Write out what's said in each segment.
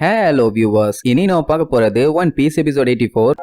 Hello viewers இனி நான் பார்க்க போறது one piece episode eighty four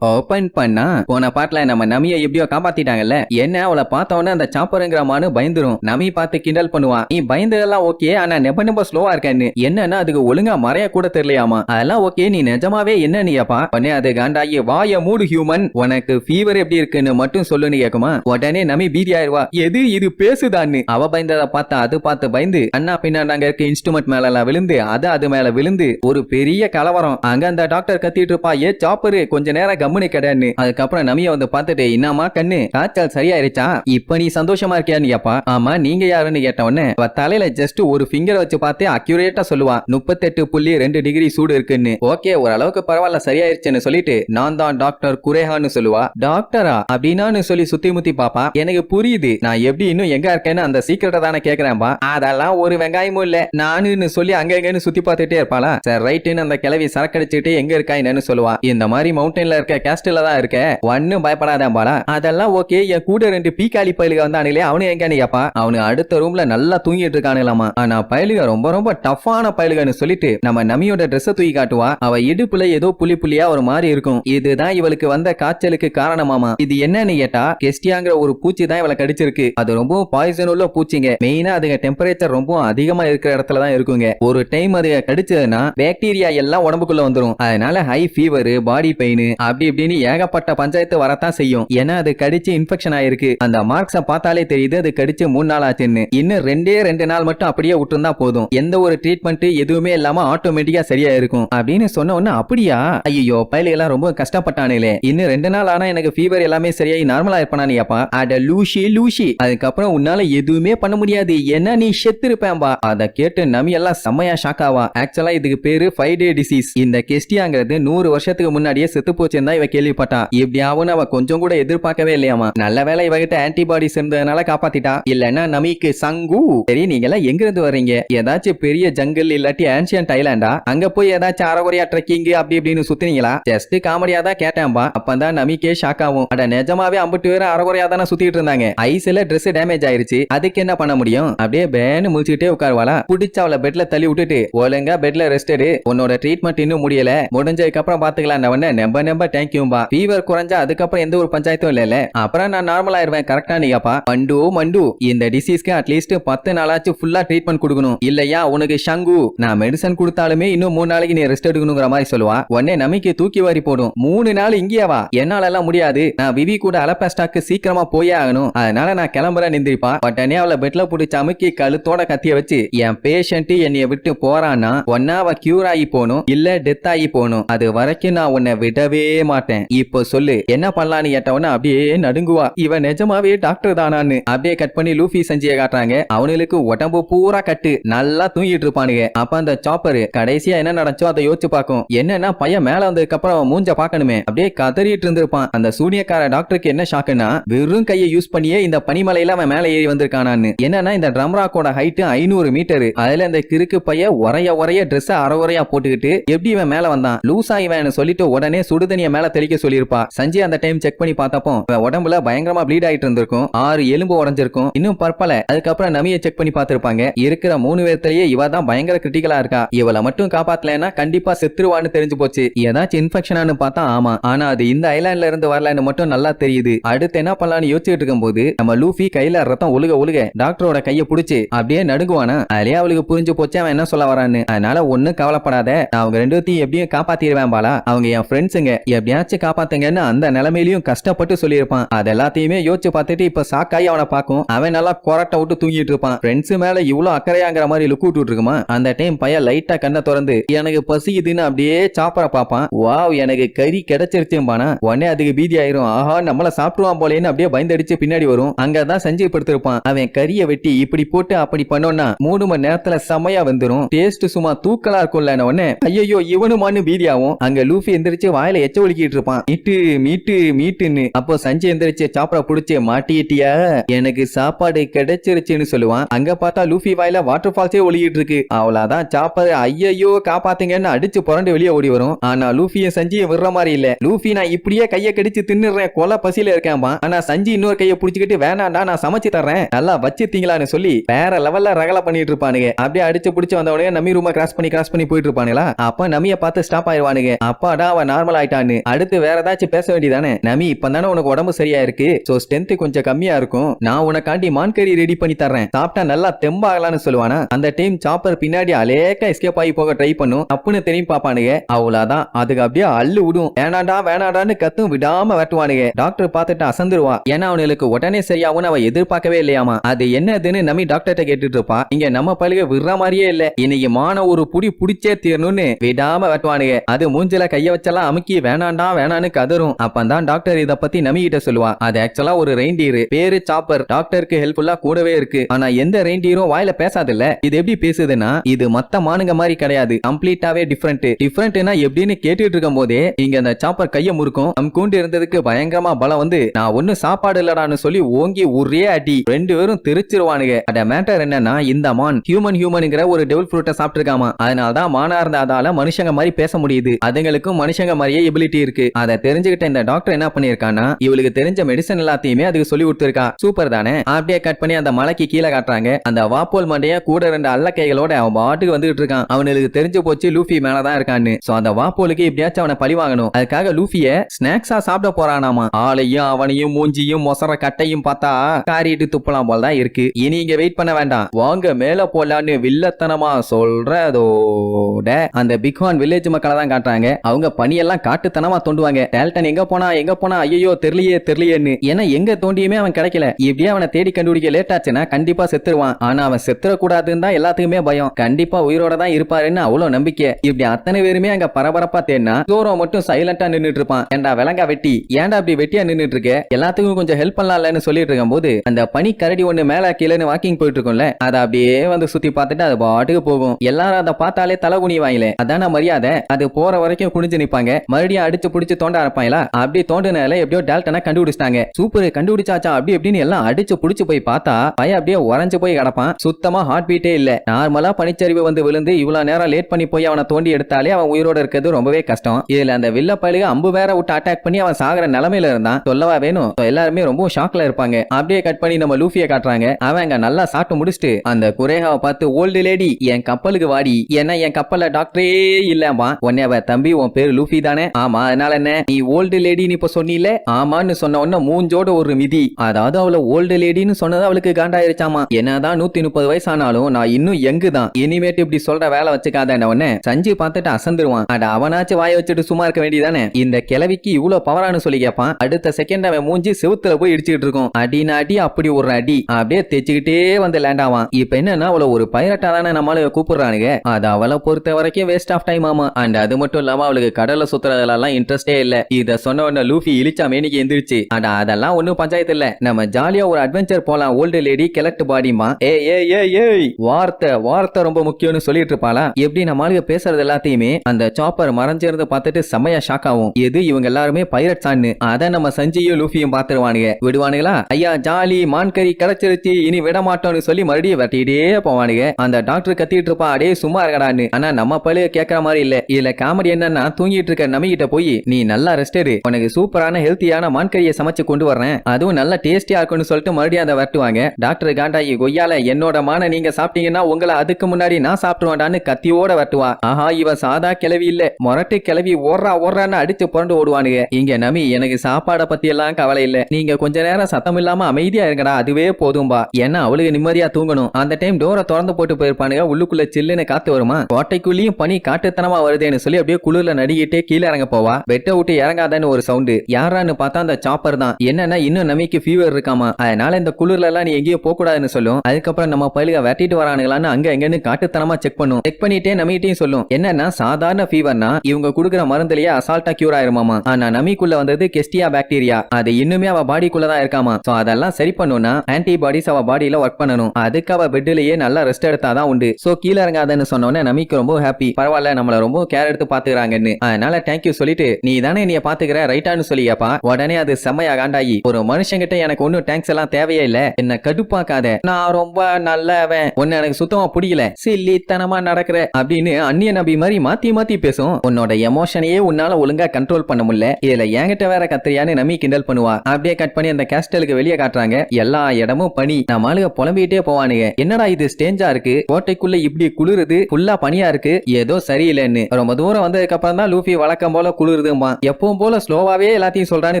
open பண்ணா போன பாட்டுல நம்ம நமிய எப்படியோ காப்பாத்திட்டாங்கல்ல? என்ன அவளை பார்த்த உடனே அந்த சாப்பருங்கிற மானு பயந்துரும். நமி பார்த்து கிண்டல் பண்ணுவான். நீ பயந்ததெல்லாம் ஓகே ஆனா நெப்ப நெப்ப ஸ்லோவா இருக்கன்னு. என்னன்னா அதுக்கு ஒழுங்கா மறைய கூட தெரியலையாமா? அதெல்லாம் ஓகே நீ நிஜமாவே என்ன நீயப்பா உடனே அது காண்டாயி வாய மூடு ஹியூமன் உனக்கு ஃபீவர் எப்படி இருக்குன்னு மட்டும் சொல்லுன்னு கேக்குமா? உடனே நமி பீதி ஆயிருவா. எது இது பேசுதான்னு. அவ பயந்ததை பார்த்தா அது பார்த்து பயந்து அண்ணா பின்னாடி இருக்க இன்ஸ்ட்ருமெண்ட் மேல எல்லாம் விழுந்து அது அது மேல விழுந்து ஒரு பெரிய கலவரம். அங்க அந்த டாக்டர் கத்திட்டு இருப்பா ஏ சாப்பரு கொஞ்ச நேரம் கம்முனு கிடையான்னு அதுக்கப்புறம் நமிய வந்து பார்த்துட்டு என்னம்மா கண்ணு? காய்ச்சல் சரியாயிருச்சா? இப்ப நீ சந்தோஷமா இருக்கியான்னு கேப்பா ஆமா நீங்க யாருன்னு கேட்ட உடனே அவ தலையில ஜஸ்ட் ஒரு ஃபிங்கர் வச்சு பார்த்து அக்யூரேட்டா சொல்லுவா. முப்பத்தெட்டு புள்ளி ரெண்டு டிகிரி சூடு இருக்குன்னு. ஓகே ஓரளவுக்கு பரவாயில்ல சரியாயிருச்சுன்னு சொல்லிட்டு நான் தான் டாக்டர் குரேஹான்னு சொல்லுவா. டாக்டரா? அப்படின்னான்னு சொல்லி சுத்தி முத்தி பாப்பா. எனக்கு புரியுது. நான் எப்படி இன்னும் எங்க இருக்கேன்னு அந்த சீக்கிரட்டை தானே கேக்குறேன்பா. அதெல்லாம் ஒரு வெங்காயமும் இல்ல. நானுன்னு சொல்லி அங்க எங்கன்னு சுத்தி பார்த்துட்டே இருப்பாளா? சரி ரைட்டுன்னு அந்த கிளவி சரக்கடிச்சுட்டு எங்க இருக்கா என்னன்னு சொல்லுவா. இந்த மாதிரி மவுண்டன்ல இருக்க கேஸ்டில் தான் இருக்கேன். ஒன்னும் பயப்படாதான் பாலா அதெல்லாம் ஓகே என் கூட ரெண்டு பீக்காளி பயலுக வந்தானுங்களே அவனு எங்கன்னு கேப்பா அவனு அடுத்த ரூம்ல நல்லா தூங்கிட்டு இருக்கானுங்களாமா. ஆனா பயலுக ரொம்ப ரொம்ப டஃப்பான பயலுகன்னு சொல்லிட்டு நம்ம நமியோட ட்ரெஸ் தூக்கி காட்டுவா. அவ இடுப்புல ஏதோ புளி புள்ளியா ஒரு மாதிரி இருக்கும். இதுதான் இவளுக்கு வந்த காய்ச்சலுக்கு காரணமாமா. இது என்னன்னு கேட்டா கெஸ்டியாங்கிற ஒரு பூச்சி தான் இவளை கடிச்சிருக்கு. அது ரொம்பவும் பாய்சன் உள்ள பூச்சிங்க. மெயினா அதுங்க டெம்பரேச்சர் ரொம்ப அதிகமா இருக்கிற இடத்துல தான் இருக்குங்க. ஒரு டைம் அது கடிச்சதுன்னா பாக்டீரியா எல்லாம் உடம்புக்குள்ள வந்துடும் அதனால ஹை ஃபீவர் பாடி பெயின் அப்படி இப்படின்னு ஏகப்பட்ட பஞ்சாயத்து வரத்தான் செய்யும். ஏன்னா அது கடிச்சு இன்ஃபெக்ஷன் ஆயிருக்கு. அந்த மார்க்ஸ பார்த்தாலே தெரியுது அது கடிச்சு மூணு நாள் ஆச்சுன்னு. இன்னும் ரெண்டே ரெண்டு நாள் மட்டும் அப்படியே விட்டுருந்தா போதும். எந்த ஒரு ட்ரீட்மெண்ட் எதுவுமே இல்லாம ஆட்டோமேட்டிக்கா சரியா இருக்கும். அப்படின்னு சொன்ன உடனே அப்படியா? ஐயோ பயலுகெல்லாம் ரொம்ப கஷ்டப்பட்டானுங்களே. இன்னும் ரெண்டு நாள் ஆனா எனக்கு ஃபீவர் எல்லாமே சரியாகி நார்மலா இருப்பானியாப்பா அட லூஷி லூஷி. அதுக்கப்புறம் உன்னால எதுவுமே பண்ண முடியாது. என்ன நீ செத்து இருப்பேன்பா அதை கேட்டு நமி எல்லாம் செம்மையா ஷாக் ஆவா. ஆக்சுவலா இதுக்கு பேரு ஃபைவ் டே டிசீஸ் இந்த கெஸ்டியாங்கிறது நூறு வருஷத்துக்கு முன்னாடியே செத்து போச்சு இவ கேள்விப்பட்டா. இப்படியாவும் அவ கொஞ்சம் கூட எதிர்பார்க்கவே இல்லையாமா. நல்ல வேலை இவகிட்ட ஆன்டிபாடிஸ் இருந்ததுனால காப்பாத்திட்டா. இல்லன்னா நமக்கு சங்கு. சரி நீங்க எல்லாம் எங்க இருந்து வர்றீங்க? ஏதாச்சும் பெரிய ஜங்கிள் இல்லாட்டி ஆன்சியன்ட் டைலாண்டா அங்க போய் ஏதாச்சும் அறகுறையா ட்ரெக்கிங் அப்படி இப்படின்னு சுத்தினீங்களா? ஜஸ்ட் காமெடியா தான் கேட்டேன்பா. அப்பதான் நமிக்கே ஷாக் ஆகும். அட நிஜமாவே அம்பட்டு பேரும் அரைகுறையா தானே சுத்திட்டு இருந்தாங்க. ஐஸ்ல ட்ரெஸ் டேமேஜ் ஆயிருச்சு. அதுக்கு என்ன பண்ண முடியும்? அப்படியே பேன்னு முழிச்சுட்டே உட்காருவாளா? புடிச்சு அவளை பெட்ல தள்ளி விட்டுட்டு ஒழுங்கா பெட்ல ரெஸ்ட் எடு. உன்னோட ட்ரீட்மெண்ட் இன்னும் முடியல. முடிஞ்சதுக்கு அப்புறம் பாத்துக்கலாம் உடனே நம்ப நம்ப தேங்க்யூம்பா ஃபீவர் குறைஞ்சா அதுக்கப்புறம் எந்த ஒரு பஞ்சாயத்தும் இல்ல அப்புறம் நான் நார்மல் ஆயிருவேன் கரெக்டா நீங்கப்பா மண்டு மண்டு. இந்த டிசீஸ்க்கு அட்லீஸ்ட் பத்து நாளாச்சும் ஃபுல்லா ட்ரீட்மெண்ட் கொடுக்கணும். இல்லையா உனக்கு ஷங்கு? நான் மெடிசன் கொடுத்தாலுமே இன்னும் மூணு நாளைக்கு நீ ரெஸ்ட் எடுக்கணுங்கிற மாதிரி சொல்லுவா. உடனே நம்பிக்கை தூக்கி வாரி போடும். மூணு நாள் இங்கேயே வா. என்னால எல்லாம் முடியாது. நான் விவி கூட அலப்பாஸ்டாக்கு சீக்கிரமா போயே ஆகணும். அதனால நான் கிளம்புறேன் நிந்திரிப்பா. உடனே அவளை பெட்ல புடிச்சு அமுக்கி கழுத்தோட கத்திய வச்சு என் பேஷண்ட் என்னைய விட்டு போறான்னா ஒன்னா அவ கியூர் ஆகி போகணும் இல்ல டெத் ஆகி போகணும். அது வரைக்கும் நான் உன்னை விடவே மாட்டேன். இப்போ சொல்லு என்ன பண்ணலான்னு கேட்டவன அப்படியே நடுங்குவா. இவன் நிஜமாவே டாக்டர் தானான்னு. அப்படியே கட் பண்ணி லூஃபி செஞ்சிய காட்டுறாங்க. அவனுக்கு உடம்பு பூரா கட்டு நல்லா தூங்கிட்டு இருப்பானுங்க. அப்ப அந்த சாப்பர் கடைசியா என்ன நடந்துச்சோ அதை யோசிச்சு பார்க்கும். என்னன்னா பையன் மேல வந்ததுக்கு அப்புறம் மூஞ்ச பார்க்கணுமே. அப்படியே கதறிட்டு இருந்திருப்பான். அந்த சூனியக்கார டாக்டருக்கு என்ன ஷாக்குன்னா வெறும் கையை யூஸ் பண்ணியே இந்த பனிமலையில அவன் மேல ஏறி வந்திருக்கானான்னு. என்னன்னா இந்த ட்ரம்ராக்கோட ஹைட்டு ஐநூறு மீட்டர் அதுல இந்த கிறுக்கு பைய உரைய உரைய ட்ரெஸ் உரையா போட்டுக்கிட்டு எப்படி இவன் மேல வந்தான்? லூசா இவன் சொல்லிட்டு உடனே சுடுதண்ணிய மேல தெளிக்க சொல்லியிருப்பா. சஞ்சய் அந்த டைம் செக் பண்ணி பார்த்தப்போ உடம்புல பயங்கரமா ப்ளீட் ஆயிட்டு இருந்திருக்கும். ஆறு எலும்பு உடஞ்சிருக்கும். இன்னும் பற்பல அதுக்கப்புறம் நமிய செக் பண்ணி பார்த்திருப்பாங்க. இருக்கிற மூணு பேர்த்திலேயே இவ தான் பயங்கர கிரிட்டிக்கலா இருக்கா. இவளை மட்டும் காப்பாத்தலன்னா கண்டிப்பா செத்துருவான்னு தெரிஞ்சு போச்சு. ஏதாச்சும் இன்ஃபெக்ஷனானு பார்த்தா ஆமா. ஆனா அது இந்த ஐலாண்ட்ல இருந்து வரலன்னு மட்டும் நல்லா தெரியுது. அடுத்து என்ன பண்ணலாம்னு யோசிச்சுட்டு இருக்கும்போது நம்ம லூஃபி கையில ரத்தம் ஒழுக ஒழுக டாக்டரோட கையை புடிச்சு அப்படியே நடுங்குவானா. அதுலயே அவளுக்கு புரிஞ்சு போச்சு அவன் என்ன சொல்ல வரான்னு. அதனால ஒண்ணும் கவலைப்படாத. நான் அவங்க ரெண்டு எப்படியும் காப்பாத்திடுவேன் பாலா. அவங்க என் ஃப்ரெண்ட்ஸுங்க எப்படி எப்படியாச்சும் காப்பாத்துங்கன்னு அந்த நிலைமையிலயும் கஷ்டப்பட்டு சொல்லியிருப்பான். அது எல்லாத்தையுமே யோசிச்சு பார்த்துட்டு இப்ப சாக்காயி அவனை பார்க்கும். அவன் நல்லா கொரட்டை விட்டு தூங்கிட்டு இருப்பான். ஃப்ரெண்ட்ஸ் மேல இவ்வளவு அக்கறையாங்கிற மாதிரி லுக் விட்டு இருக்குமா? அந்த டைம் பையன் லைட்டா கண்ணை திறந்து எனக்கு பசிக்குதுன்னு அப்படியே சாப்பிட பார்ப்பான். வாவ் எனக்கு கறி கிடைச்சிருச்சும்பானா? உடனே அதுக்கு பீதி ஆயிரும். ஆஹா நம்மள சாப்பிடுவான் போலேன்னு அப்படியே பயந்தடிச்சு பின்னாடி வரும். அங்கதான் சஞ்சய் படுத்திருப்பான் அவன் கறியை வெட்டி இப்படி போட்டு அப்படி பண்ணோம்னா மூணு மணி நேரத்துல செமையா வந்துரும். டேஸ்ட் சும்மா தூக்கலா இருக்கும்ல உடனே ஐயோ இவனுமான்னு பீதியாவும் அங்க லூஃபி எந்திரிச்சு வாயில எச்ச ஒழிக்க ஒழுகிட்டு இருப்பான் மீட்டு மீட்டு மீட்டுன்னு. அப்போ சஞ்சய் எந்திரிச்சு சாப்பிட புடிச்சு மாட்டிட்டியா எனக்கு சாப்பாடு கிடைச்சிருச்சுன்னு சொல்லுவான். அங்க பார்த்தா லூஃபி வாயில வாட்டர் ஃபால்ஸே ஒளியிட்டு இருக்கு அவ்வளவுதான் சாப்பாடு ஐயையோ காப்பாத்துங்கன்னு அடிச்சு புரண்டு வெளியே ஓடி வரும். ஆனா லூஃபிய சஞ்சியும் விடுற மாதிரி இல்ல. லூஃபி நான் இப்படியே கைய கடிச்சு தின்னுறேன். கொலை பசியில இருக்கேன்பா ஆனா சஞ்சி இன்னொரு கைய புடிச்சுக்கிட்டு வேணாண்டா நான் சமைச்சு தர்றேன். நல்லா வச்சுத்தீங்களான்னு சொல்லி வேற லெவல்ல ரகல பண்ணிட்டு இருப்பானுங்க. அப்படியே அடிச்சு புடிச்சு வந்த உடனே நமி ரூமா கிராஸ் பண்ணி கிராஸ் பண்ணி போயிட்டு இருப்பானுங்களா? அப்ப நமிய பார்த்து ஸ்டாப் ஆயிடுவானுங்க. அப்பாடா அவன் நார்மல் ஆயிட்டான்னு. அடுத்து வேற ஏதாச்சும் பேச வேண்டியதானே? நமி இப்பதானே உனக்கு உடம்பு சரியா இருக்கு சோ ஸ்ட்ரென்த் கொஞ்சம் கம்மியா இருக்கும். நான் உனக்காண்டி மான்கறி ரெடி பண்ணி தர்றேன். சாப்பிட்டா நல்லா தெம்பாகலான்னு சொல்லுவானா? அந்த டைம் சாப்பர் பின்னாடி அலேக்கா எஸ்கேப் ஆகி போக ட்ரை பண்ணும். அப்புன்னு தெரியும் பாப்பானுங்க. அவ்வளவுதான். அதுக்கு அப்படியே அள்ளு விடும். வேணாடா வேணாடான்னு கத்தும் விடாம வெட்டுவானுங்க டாக்டர் பார்த்துட்டு அசந்துருவா. ஏன்னா அவனுக்கு உடனே சரியாகும்னு அவ எதிர்பார்க்கவே இல்லையாமா? அது என்னதுன்னு நம்பி டாக்டர்கிட்ட கேட்டுட்டு இருப்பா இங்க நம்ம பழுக விடுற மாதிரியே இல்ல. இன்னைக்கு மான ஒரு புடி புடிச்சே தீரணும்னு விடாம வெட்டுவானுங்க அது மூஞ்சில கைய வச்செல்லாம் அமுக்கி வேணாண்டா வேணான்னு கதரும் அப்பதான் டாக்டர் இத பத்தி நமிகிட்ட சொல்லுவான். அது ஆக்சுவலா ஒரு ரெயின்டீர் பேரு சாப்பர் டாக்டருக்கு ஹெல்ப்ஃபுல்லா கூடவே இருக்கு. ஆனா எந்த ரெயின்டீரும் வாயில பேசாதுல்ல. இது எப்படி பேசுதுன்னா இது மத்த மானுங்க மாதிரி கிடையாது. கம்ப்ளீட்டாவே டிஃப்ரெண்ட் டிஃப்ரெண்ட்னா எப்படின்னு கேட்டுட்டு இருக்கும் போதே இங்க அந்த சாப்பர் கைய முறுக்கும். நம் கூண்டு இருந்ததுக்கு பயங்கரமா பலம் வந்து நான் ஒண்ணு சாப்பாடு இல்லடான்னு சொல்லி ஓங்கி ஒரே அடி. ரெண்டு பேரும் தெரிச்சிருவானுங்க. அட மேட்டர் என்னன்னா இந்த மான் ஹியூமன் ஹியூமனுங்கிற ஒரு டெவல் ஃப்ரூட்டை சாப்பிட்டுருக்காமா. அதனால தான் மானா இருந்த அதால மனுஷங்க மாதிரி பேச முடியுது. அதுங்களுக்கும் மனுஷங்க மாதிரியே எபிலிட்டி இருக்கு. அதை தெரிஞ்சுக்கிட்ட இந்த டாக்டர் என்ன பண்ணிருக்கான்னா இவளுக்கு தெரிஞ்ச மெடிசன் எல்லாத்தையுமே அதுக்கு சொல்லி கொடுத்துருக்கா. சூப்பர் தானே? அப்படியே கட் பண்ணி அந்த மலைக்கு கீழே காட்டுறாங்க. அந்த வாப்போல் மண்டைய கூட ரெண்டு அல்ல கைகளோட அவன் பாட்டுக்கு வந்துகிட்டு இருக்கான். அவனுக்கு தெரிஞ்சு போச்சு லூஃபி மேலதான் இருக்கான்னு. சோ அந்த வாப்போலுக்கு எப்படியாச்சும் அவனை பழி வாங்கணும். அதுக்காக லூஃபிய ஸ்நாக்ஸா சாப்பிட போறானாமா? ஆளையும் அவனையும் மூஞ்சியும் மொசர கட்டையும் பார்த்தா காரிட்டு துப்பலாம் போல தான் இருக்கு. இனி இங்க வெயிட் பண்ண வேண்டாம். வாங்க மேல போலான்னு வில்லத்தனமா சொல்றதோட அந்த பிக்வான் வில்லேஜ் மக்களை தான் காட்டுறாங்க. அவங்க பணியெல்லாம் காட்டுத்தனமா தோண்டுவாங்க. டால்டன் எங்க போனா எங்க போனா ஐயோ தெரியலையே தெரியலையேன்னு. ஏன்னா எங்க தோண்டியுமே அவன் கிடைக்கல. இப்படியே அவனை தேடி கண்டுபிடிக்க லேட் ஆச்சுன்னா கண்டிப்பா செத்துருவான். ஆனா அவன் செத்துறக்கூடாதுன்னு தான் எல்லாத்துக்குமே பயம். கண்டிப்பா உயிரோட தான் இருப்பாருன்னு அவ்வளவு நம்பிக்கை. இப்படி அத்தனை பேருமே அங்க பரபரப்பா தேடினா தூரம் மட்டும் சைலண்டா நின்னுட்டு இருப்பான் ஏண்டா விலங்கா வெட்டி? ஏன்டா அப்படி வெட்டியா நின்னுட்டு இருக்க எல்லாத்துக்கும் கொஞ்சம் ஹெல்ப் பண்ணலாம்லன்னு சொல்லிட்டு இருக்கும் போது அந்த பனி கரடி ஒண்ணு மேல கீழே வாக்கிங் போயிட்டு இருக்கும்ல அதை அப்படியே வந்து சுத்தி பார்த்துட்டு அது பாட்டுக்கு போகும். எல்லாரும் அதை பார்த்தாலே தலை குனிவாங்களே. அதான மரியாதை? அது போற வரைக்கும் குனிஞ்சு நிப்பாங்க. மறுபடியும் அடிச்சு புடிச்சு தோண்ட ஆரப்பாங்களா அப்படி தோண்டினால எப்படியோ டேல்டனா கண்டுபிடிச்சிட்டாங்க. சூப்பர் கண்டுபிடிச்சாச்சா? அப்படி எப்படின்னு எல்லாம் அடிச்சு புடிச்சு போய் பார்த்தா பையன் அப்படியே உறைஞ்சு போய் கிடப்பான். சுத்தமா ஹார்ட் பீட்டே இல்ல. நார்மலா பனிச்சரிவு வந்து விழுந்து இவ்வளவு நேரம் லேட் பண்ணி போய் அவனை தோண்டி எடுத்தாலே அவன் உயிரோட இருக்கிறது ரொம்பவே கஷ்டம். இதுல அந்த வில்ல பயிலுக அம்பு வேற விட்டு அட்டாக் பண்ணி அவன் சாகுற நிலைமையில இருந்தான். சொல்லவா வேணும்? எல்லாருமே ரொம்ப ஷாக்ல இருப்பாங்க. அப்படியே கட் பண்ணி நம்ம லூஃபியை காட்டுறாங்க. அவன் அங்க நல்லா சாப்பிட்டு முடிச்சுட்டு அந்த குரேகாவை பார்த்து ஓல்டு லேடி என் கப்பலுக்கு வாடி. ஏன்னா என் கப்பல்ல டாக்டரே இல்லமா உன்னை அவ தம்பி உன் பேரு லூஃபி தானே? ஆமா அதனால என்ன? நீ ஓல்டு லேடின்னு இப்ப சொன்னில ஆமான்னு சொன்ன உடனே மூஞ்சோட ஒரு மிதி. அதாவது அவளை ஓல்டு லேடின்னு சொன்னது அவளுக்கு காண்டாயிருச்சாமா? என்னதான் நூத்தி முப்பது வயசு ஆனாலும் நான் இன்னும் எங்கு தான் இனிமேட்டு இப்படி சொல்ற வேலை வச்சுக்காத உடனே சஞ்சு பார்த்துட்டு அசந்துருவான். அட அவனாச்சும் வாய வச்சுட்டு சும்மா இருக்க வேண்டியதானே? இந்த கிழவிக்கு இவ்வளவு பவரானு சொல்லி கேட்பான் அடுத்த செகண்ட் அவன் மூஞ்சி செவுத்துல போய் இடிச்சுக்கிட்டு இருக்கும். அடினா அடி அப்படி ஒரு அடி. அப்படியே தேய்ச்சிக்கிட்டே வந்து லேண்ட் ஆவான். இப்ப என்னன்னா அவளை ஒரு பைரட்டா தானே நம்மளால கூப்பிடுறானுங்க அது அவளை பொறுத்த வரைக்கும் வேஸ்ட் ஆஃப் டைம் ஆமா. அண்ட் அது மட்டும் இல்லாம அவளுக்கு கடல்ல சுத்துறதுலாம் இன்ட்ரெஸ்டே இல்ல. இத சொன்ன உடனே லூஃபி இழிச்சா மேனிக்கு எந்திரிச்சு. ஆனா அதெல்லாம் ஒண்ணும் பஞ்சாயத்து இல்ல. நம்ம ஜாலியா ஒரு அட்வென்ச்சர் போலாம். ஓல்டு லேடி கெலக்ட் பாடிமா ஏ ஏ ஏ ஏய் வார்த்தை வார்த்தை ரொம்ப முக்கியம்னு சொல்லிட்டு இருப்பாளா? எப்படி நம்மளுக்கு பேசுறது எல்லாத்தையுமே அந்த சாப்பர் மறைஞ்சிருந்து பார்த்துட்டு செம்மையா ஷாக் ஆகும். எது இவங்க எல்லாருமே பைரட்ஸ் ஆன்னு அத நம்ம சஞ்சியும் லூஃபியும் பாத்துருவானுங்க விடுவானுங்களா? ஐயா ஜாலி மான்கறி கிடைச்சிருச்சு இனி விட மாட்டோம்னு சொல்லி மறுபடியும் வெட்டிட்டே போவானுங்க. அந்த டாக்டர் கத்திட்டு இருப்பா அடே சும்மா இருக்கடான்னு. ஆனா நம்ம பழைய கேட்கற மாதிரி இல்ல. இதுல காமெடி என்னன்னா தூங்கிட்டு இருக்க நம்பிக்கிட்ட போய் நீ நல்லா ரெஸ்ட் எடு. உனக்கு சூப்பரான ஹெல்த்தியான மான்கறியை சமைச்சு கொண்டு வரேன் அதுவும் நல்லா டேஸ்டியா இருக்கும்னு சொல்லிட்டு மறுபடியும் அதை வரட்டுவாங்க. டாக்டர் காண்டாயி கொய்யால என்னோட மான நீங்க சாப்பிட்டீங்கன்னா உங்களை அதுக்கு முன்னாடி நான் சாப்பிட்டுவாண்டான்னு கத்தியோட வரட்டுவா. ஆஹா இவ சாதா கிளவி இல்ல. மொரட்டு கிளவி ஓடுறா ஓடுறான்னு அடிச்சு புரண்டு ஓடுவானுங்க. இங்க நமி எனக்கு சாப்பாட பத்தி எல்லாம் கவலை இல்ல. நீங்க கொஞ்ச நேரம் சத்தம் இல்லாம அமைதியா இருக்கடா அதுவே போதும்பா. ஏன்னா அவளுக்கு நிம்மதியா தூங்கணும். அந்த டைம் டோரை திறந்து போட்டு போயிருப்பானுங்க. உள்ளுக்குள்ள சில்லுன்னு காத்து வருமா? கோட்டைக்குள்ளேயும் பனி காட்டுத்தனமா வருதேன்னு சொல்லி அப்படியே குளிர்ல நடிகிட்டே கீழே இறங்க போவா. பெட்டை விட்டு இறங்காதன்னு ஒரு சவுண்டு. யாரான்னு பார்த்தா அந்த சாப்பர் தான். என்னன்னா இன்னும் நம்பிக்கை ஃபீவர் இருக்காமா? அதனால இந்த குளிர்ல எல்லாம் நீ எங்கேயும் போக கூடாதுன்னு சொல்லும். அதுக்கப்புறம் நம்ம பயிலுக வெட்டிட்டு வரானுங்களான்னு அங்க எங்கன்னு காட்டுத்தனமா செக் பண்ணும். செக் பண்ணிட்டே நமிகிட்டையும் சொல்லும். என்னன்னா சாதாரண ஃபீவர்னா இவங்க கொடுக்குற மருந்துலயே அசால்ட்டா கியூர் ஆயிருமாமா? ஆனா நமிக்குள்ள வந்தது கெஸ்டியா பாக்டீரியா அது இன்னுமே அவ பாடிக்குள்ள தான் இருக்காமா? சோ அதெல்லாம் சரி பண்ணும்னா ஆன்டிபாடிஸ் அவ பாடியில ஒர்க் பண்ணணும். அதுக்கு அவ பெட்லயே நல்லா ரெஸ்ட் எடுத்தாதான் உண்டு. சோ கீழே இறங்காதன்னு சொன்னோன்னே நமிக்கு ரொம்ப ஹாப்பி பரவாயில்ல நம்மள ரொம்ப கேர் எடுத்து பாத்துக்கிறாங்கன்னு அதனால தேங்க்யூ சொல்லிட்டு நீ தானே என்னைய பாத்துக்கிற ரைட்டான்னு சொல்லியாப்பா. உடனே அது செம்மையா காண்டாயி ஒரு மனுஷங்கிட்ட எனக்கு ஒன்னும் டேங்க்ஸ் எல்லாம் தேவையே இல்ல. என்ன கடுப்பாக்காத. நான் ரொம்ப நல்லவன். உன்ன எனக்கு சுத்தமா பிடிக்கல. சில்லித்தனமா நடக்கிற. அப்படின்னு அந்நிய நபி மாதிரி மாத்தி மாத்தி பேசும். உன்னோட எமோஷனையே உன்னால ஒழுங்கா கண்ட்ரோல் பண்ண முடியல. இதுல என்கிட்ட வேற கத்திரியான்னு நம்பி கிண்டல் பண்ணுவா. அப்படியே கட் பண்ணி அந்த கேஸ்டலுக்கு வெளியே காட்டுறாங்க. எல்லா இடமும் பனி. நம்ம ஆளுக புலம்பிட்டே போவானுங்க. என்னடா இது ஸ்டேஞ்சா இருக்கு? கோட்டைக்குள்ள இப்படி குளிருது? ஃபுல்லா பனியா இருக்கு? ஏதோ சரியில்லைன்னு. ரொம்ப தூரம் வந்ததுக்கு அப்புறம் தான் லூஃபி வழக்கம் போல குளிர் குளிருதுமா எப்பவும் போல ஸ்லோவாவே எல்லாத்தையும் சொல்றான்னு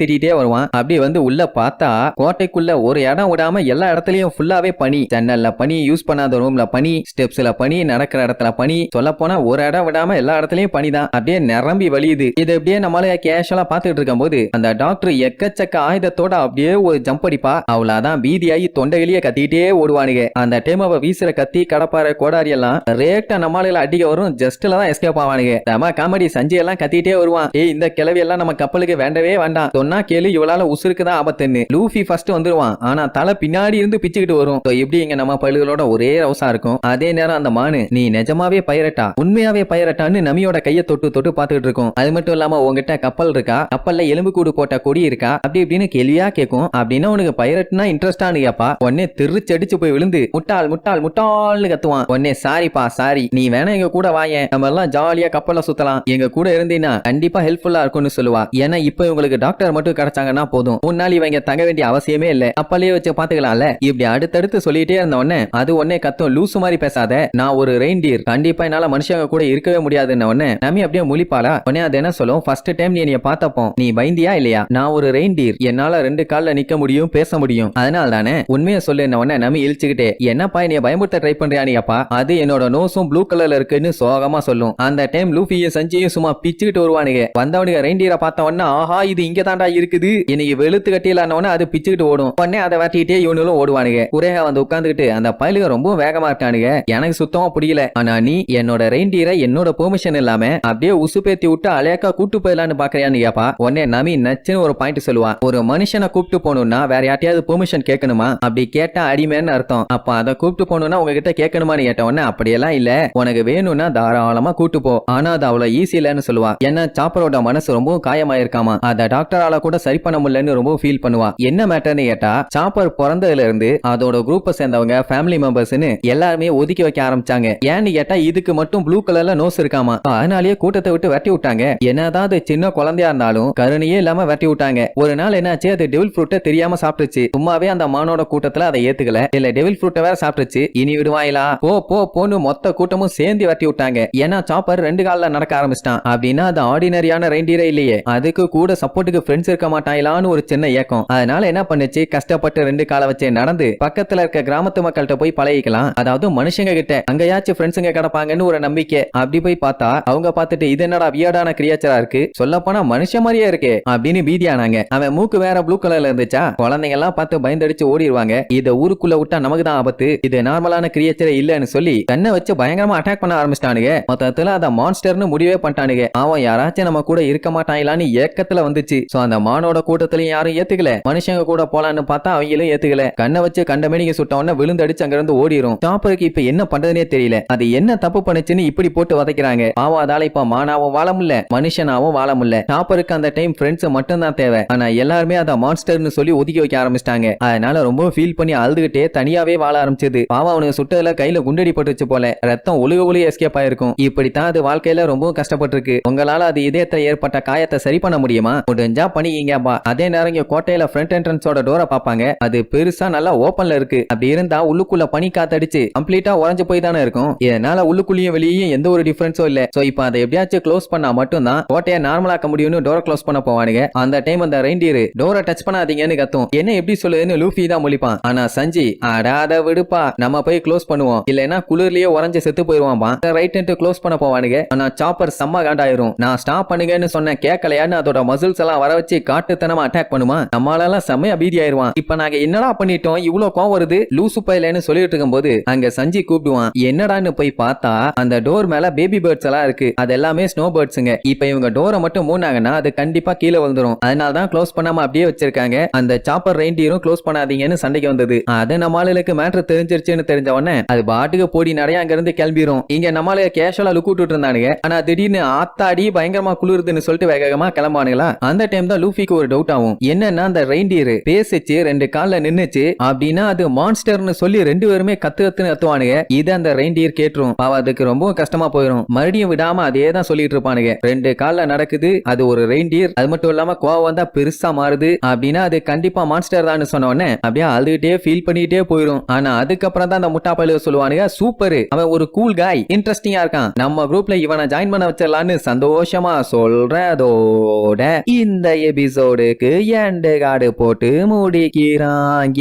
திட்டிகிட்டே வருவான். அப்படி வந்து உள்ள பார்த்தா கோட்டைக்குள்ள ஒரு இடம் விடாம எல்லா இடத்துலயும் ஃபுல்லாவே பனி. ஜன்னல்ல பனி யூஸ் பண்ணாத ரூம்ல பனி ஸ்டெப்ஸ்ல பனி நடக்கிற இடத்துல பனி. சொல்ல போனா ஒரு இடம் விடாம எல்லா இடத்துலயும் பனி தான். அப்படியே நிரம்பி வழியுது. இது அப்படியே நம்மளால கேஷுவலா பாத்துட்டு இருக்கும்போது அந்த டாக்டர் எக்கச்சக்க ஆயுதத்தோட அப்படியே ஒரு ஜம்ப் அடிப்பா. அவ்வளவுதான் பீதியாகி தொண்டையிலேயே கத்திட்டே ஓடுவானுங்க. அந்த டைம் அவ வீசுற கத்தி கடப்பாறை கோடாரி எல்லாம் ரேட்டா நம்மளால அடிக்க வரும். ஜஸ்ட்ல தான் எஸ்கேப் ஆவானுங்க. நம்ம காமெடி சஞ்சய் எல்லாம் கத்திட்டே வருவான். ஏய் இந்த கிளவி எல்லாம் நம்ம கப்பலுக்கு வேண்டவே வேண்டாம். சொன்னா கேளு இவளால உசுருக்கு தான் ஆபத்துன்னு. லூஃபி ஃபர்ஸ்ட் வந்துருவான். ஆனா தலை பின்னாடி இருந்து பிச்சுக்கிட்டு வரும். எப்படி இங்க நம்ம பழுகளோட ஒரே ரவுசா இருக்கும்? அதே நேரம் அந்த மானு நீ நிஜமாவே பயிரட்டா? உண்மையாவே பயிரட்டான்னு நமியோட கைய தொட்டு தொட்டு பாத்துக்கிட்டு இருக்கும். அது மட்டும் இல்லாம உங்ககிட்ட கப்பல் இருக்கா? கப்பல்ல எலும்பு கூடு போட்ட கொடி இருக்கா? அப்படி இப்படின்னு கேள்வியா கேட்கும் அப்படின்னா உனக்கு பைரட்னா இன்ட்ரெஸ்டானு கேப்பா உடனே திருச்சடிச்சு போய் விழுந்து முட்டாள் முட்டாள் முட்டாள்னு கத்துவான். உடனே சாரிப்பா சாரி. நீ வேணா எங்க கூட வாயேன். நம்ம எல்லாம் ஜாலியா கப்பல்ல சுத்தலாம். எங்க கூட இருந்தீங்கன்னா கண்டிப்பா ஹெல்ப்ஃபுல்லா இருக்கும்னு சொல்லுவா. ஏன்னா இப்ப இவங்களுக்கு டாக்டர் மட்டும் கிடைச்சாங்கன்னா போதும். முன்னாள் இவங்க தங்க வேண்டிய அவசியமே இல்ல. கப்பலே வச்சு பாத்துக்கலாம்ல இப்படி அடுத்தடுத்து சொல்லிட்டே இருந்த உடனே அது உடனே கத்தும் லூசு மாதிரி பேசாத. நான் ஒரு ரெயின்டியர் கண்டிப்பா என்னால மனுஷங்க கூட இருக்கவே முடியாதுன்னு உடனே நம்பி அப்படியே முழிப்பாளா? உடனே அது என்ன சொல்லும்? ஃபர்ஸ்ட் டைம் நீ என்னைய பார்த்தப்போ நீ பயந்தியா இல்லையா? நான் ஒரு ரெயின்டியர் என்னால ரெண்டு கால்ல நிக்க முடியும் பேச முடியும். அதனால தானே உண்மையை சொல்லு உடனே நம்பி இழிச்சுக்கிட்டே என்னப்பா என்னைய பயமுறுத்த ட்ரை பண்றியா நீ அப்பா? அது என்னோட நோஸும் ப்ளூ கலர்ல இருக்குன்னு சோகமா சொல்லும். அந்த டைம் லூஃபியும் சஞ்சியும் சும்மா பிச்சுக்கிட்டு வருவானுங்க. வந்தவனுங்க ரெயின்டியரை பார்த்த உடனே ஆஹா இது இங்க தாண்டா இருக்குது. இன்னைக்கு வெளுத்து கட்டியிலான அது பிச்சுக்கிட்டு ஓடும். உடனே அதை வெட்டிக்கிட்டே இவனும் ஓடுவானுங்க. குறையா வந்து உட்காந்துக்கிட்டு அந்த பயலுக ரொம்ப வேகமா இருக்கானுங்க. எனக்கு சுத்தமா புரியல. ஆனா நீ என்னோட ரெயின்டியரை என்னோட பெர்மிஷன் இல்லாம அப்படியே உசு பேத்தி விட்டு அலையாக்கா கூட்டு போயிடலான்னு பாக்குறியான்னு கேப்பா உடனே நமி நச்சுன்னு ஒரு பாயிண்ட் சொல்லுவான் ஒரு மனுஷனை கூப்பிட்டு போகணும்னா வேற யார்ட்டையாவது பெர்மிஷன் கேட்கணுமா? அப்படி கேட்டா அடிமைன்னு அர்த்தம். அப்ப அதை கூப்பிட்டு போகணும்னா உங்ககிட்ட கேட்கணுமான்னு கேட்ட உடனே அப்படியெல்லாம் இல்ல. உனக்கு வேணும்னா தாராளமா கூட்டு போ. ஆனா அது அவ்வளவு ஈஸி இல்லைன்னு என்ன ஏன்னா சாப்பரோட மனசு ரொம்ப காயமாயிருக்காமா? அத டாக்டரால கூட சரி பண்ண முடியலன்னு ரொம்ப ஃபீல் பண்ணுவா. என்ன மேட்டர்னு கேட்டா சாப்பர் பிறந்ததுல இருந்து அதோட குரூப்ப சேர்ந்தவங்க ஃபேமிலி மெம்பர்ஸ்னு எல்லாருமே ஒதுக்கி வைக்க ஆரம்பிச்சாங்க. ஏன்னு கேட்டா இதுக்கு மட்டும் ப்ளூ கலர்ல நோஸ் இருக்காமா? அதனாலேயே கூட்டத்தை விட்டு வெட்டி விட்டாங்க. என்னதான் அது சின்ன குழந்தையா இருந்தாலும் கருணையே இல்லாம வெட்டி விட்டாங்க. ஒரு நாள் என்னாச்சு அது டெவில் ஃப்ரூட்டை தெரியாம சாப்பிட்டுச்சு. சும்மாவே அந்த மானோட கூட்டத்துல அதை ஏத்துக்கல. இல்ல டெவில் ஃப்ரூட்டை வேற சாப்பிட்டுச்சு. இனி விடுவாயிலா? போ போ போன்னு மொத்த கூட்டமும் சேர்ந்து வெட்டி விட்டாங்க. ஏன்னா சாப்பர் ரெண்டு காலில் நடக்க ஆரம்பிச்சிட்டான். அப்படின்னா அது ஆர்டினரியான ரெயின்டியரே இல்லையே. அதுக்கு கூட சப்போர்ட்டுக்கு ஃப்ரெண்ட்ஸ் இருக்க மாட்டாங்களான்னு ஒரு சின்ன இயக்கம் அதனால என்ன பண்ணுச்சு? கஷ்டப்பட்டு ரெண்டு காலை வச்சு நடந்து பக்கத்துல இருக்க கிராமத்து மக்கள்கிட்ட போய் பழகிக்கலாம். அதாவது மனுஷங்க கிட்ட அங்கயாச்சும் ஃப்ரெண்ட்ஸுங்க கிடப்பாங்கன்னு ஒரு நம்பிக்கை. அப்படி போய் பார்த்தா அவங்க பார்த்துட்டு இது என்னடா வியர்டான கிரியேச்சரா இருக்கு? சொல்ல போனா மனுஷ மாதிரியே இருக்கு அப்படின்னு பீதியானாங்க அவன் மூக்கு வேற ப்ளூ கலர்ல இருந்துச்சா? குழந்தைங்க எல்லாம் பார்த்து பயந்தடிச்சு ஓடிடுவாங்க இத ஊருக்குள்ள விட்டா நமக்கு தான் ஆபத்து. இது நார்மலான கிரியேச்சரே இல்லன்னு சொல்லி கண்ணை வச்சு பயங்கரமா அட்டாக் பண்ண ஆரம்பிச்சிட்டானுங்க. மொத்தத்துல அத மான்ஸ்டர்னு முடிவே பண்ணிட்டானுங்க. அவன் யாராச்சும் நம்ம கூட இருக்க மாட்டாங்களான்னு ஏக்கத்துல வந்துச்சு. சோ அந்த மானோட கூட்டத்திலையும் யாரும் ஏத்துக்கல. மனுஷங்க கூட போலான்னு பார்த்தா அவங்களும் ஏத்துக்கல. கண்ணை வச்சு கண்ட மேனிக்கு சுட்ட உடனே விழுந்தடிச்சு அங்க இருந்து ஓடிரும். சாப்பருக்கு இப்ப என்ன பண்றதுனே தெரியல. அது என்ன தப்பு பண்ணுச்சுன்னு இப்படி போட்டு வதைக்கிறாங்க. பாவம் அதால இப்ப மானாவும் வாழ முடியல. மனுஷனாவும் வாழ முடியல. சாப்பருக்கு அந்த டைம் ஃப்ரெண்ட்ஸ் மட்டும் தான் தேவை. ஆனா எல்லாருமே அதை மான்ஸ்டர்னு சொல்லி ஒதுக்கி வைக்க ஆரம்பிச்சிட்டாங்க. அதனால ரொம்ப ஃபீல் பண்ணி அழுதுகிட்டே தனியாவே வாழ ஆரம்பிச்சது. பாவம் அவனுக்கு சுட்டதுல கையில குண்டடி பட்டுச்சு போல. ரத்தம் ஒழுக ஒழுக எஸ்கேப் ஆயிருக்கும். இப்படித்தான் அது வாழ்க்கையில ரொம்பவும் கஷ்டப்பட்டிருக்கு. உங்களால அது நேரத்துல ஏற்பட்ட காயத்தை சரி பண்ண முடியுமா? முடிஞ்சா பண்ணிக்கீங்கப்பா. அதே நேரம் இங்க கோட்டையில ஃப்ரண்ட் என்ட்ரன்ஸோட டோரை பார்ப்பாங்க. அது பெருசா நல்லா ஓப்பன்ல இருக்கு. அப்படி இருந்தா உள்ளுக்குள்ள பனி காத்தடிச்சு கம்ப்ளீட்டா உறைஞ்சு போய் தானே இருக்கும். இதனால உள்ளுக்குள்ளேயும் வெளியும் எந்த ஒரு டிஃபரன்ஸும் இல்ல. சோ இப்போ அதை எப்படியாச்சும் க்ளோஸ் பண்ணா மட்டும்தான் கோட்டையை நார்மலாக்க முடியும்னு டோரை க்ளோஸ் பண்ண போவானுங்க. அந்த டைம் அந்த ரெயின்டியர் டோரை டச் பண்ணாதீங்கன்னு கத்தும். என்ன எப்படி சொல்லுதுன்னு லூஃபி தான் முழிப்பான். ஆனா சஞ்சி அடாத விடுப்பா. நம்ம போய் க்ளோஸ் பண்ணுவோம். இல்லைன்னா குளிர்லயே உறைஞ்சு செத்து போயிருவான்பா ரைட் க்ளோஸ் பண்ண போவானுங்க. ஆனா சாப்பர் செம்ம காண்டாயிரும். நான் ஸ்டாப் பண்ணி பண்ணுங்கன்னு சொன்ன கேட்கலையான்னு அதோட மசில்ஸ் எல்லாம் வர வச்சு காட்டுத்தனமா அட்டாக் பண்ணுமா? நம்மளால செம்மையா பீதி ஆயிருவான் இப்ப நாங்க என்னடா பண்ணிட்டோம்? இவ்வளவு கோவம் வருது? லூசு பயிலன்னு சொல்லிட்டு இருக்கும் போது அங்க சஞ்சி கூப்பிடுவான். என்னடான்னு போய் பார்த்தா அந்த டோர் மேல பேபி பேர்ட்ஸ் எல்லாம் இருக்கு. அது எல்லாமே ஸ்னோ பேர்ட்ஸுங்க இப்ப இவங்க டோரை மட்டும் மூணாங்கன்னா அது கண்டிப்பா கீழே வந்துடும் அதனால தான் க்ளோஸ் பண்ணாம அப்படியே வச்சிருக்காங்க. அந்த சாப்பர் ரெயின்டியரும் க்ளோஸ் பண்ணாதீங்கன்னு சண்டைக்கு வந்தது. அது நம்மளுக்கு மேட்ரு தெரிஞ்சிருச்சுன்னு தெரிஞ்ச உடனே அது பாட்டுக்கு போடி நிறைய அங்க இருந்து கிளம்பிரும். இங்க நம்மள கேஷுவலா லுக் விட்டுட்டு இருந்தானுங்க. ஆனா திடீர்னு ஆத்தாடி பயங்கரமா குளிர் குளிருதுன்னு சொல்லிட்டு வேகமா கிளம்பானுங்களா அந்த டைம் தான் லூஃபிக்கு ஒரு டவுட் ஆகும். என்னன்னா அந்த ரெயின்டியர் பேசிச்சு ரெண்டு கால்ல நின்னுச்சு அப்படின்னா அது மான்ஸ்டர்னு சொல்லி ரெண்டு பேருமே கத்து கத்துன்னு கத்துவானுங்க இது அந்த ரெயின்டியர் கேட்டுரும். அவ அதுக்கு ரொம்ப கஷ்டமா போயிடும் மறுபடியும் விடாம அதே தான் சொல்லிட்டு இருப்பானுங்க. ரெண்டு கால்ல நடக்குது அது ஒரு ரெயின்டியர் அது மட்டும் இல்லாம கோவம் தான் பெருசா மாறுது. அப்படின்னா அது கண்டிப்பா மான்ஸ்டர் தான் சொன்ன உடனே அப்படியே அழுதுகிட்டே ஃபீல் பண்ணிட்டே போயிடும் ஆனா அதுக்கப்புறம் தான் அந்த முட்டா பழுவ சொல்லுவானுங்க சூப்பர். அவன் ஒரு கூல் காய் இன்ட்ரெஸ்டிங்கா இருக்கான். நம்ம குரூப்ல இவனை ஜாயின் பண்ண வச்சிடலான்னு சந்தோஷமா சொல்றதோட இந்த எபிசோடுக்கு எண்டு காடு போட்டு முடிக்கிறாங்க.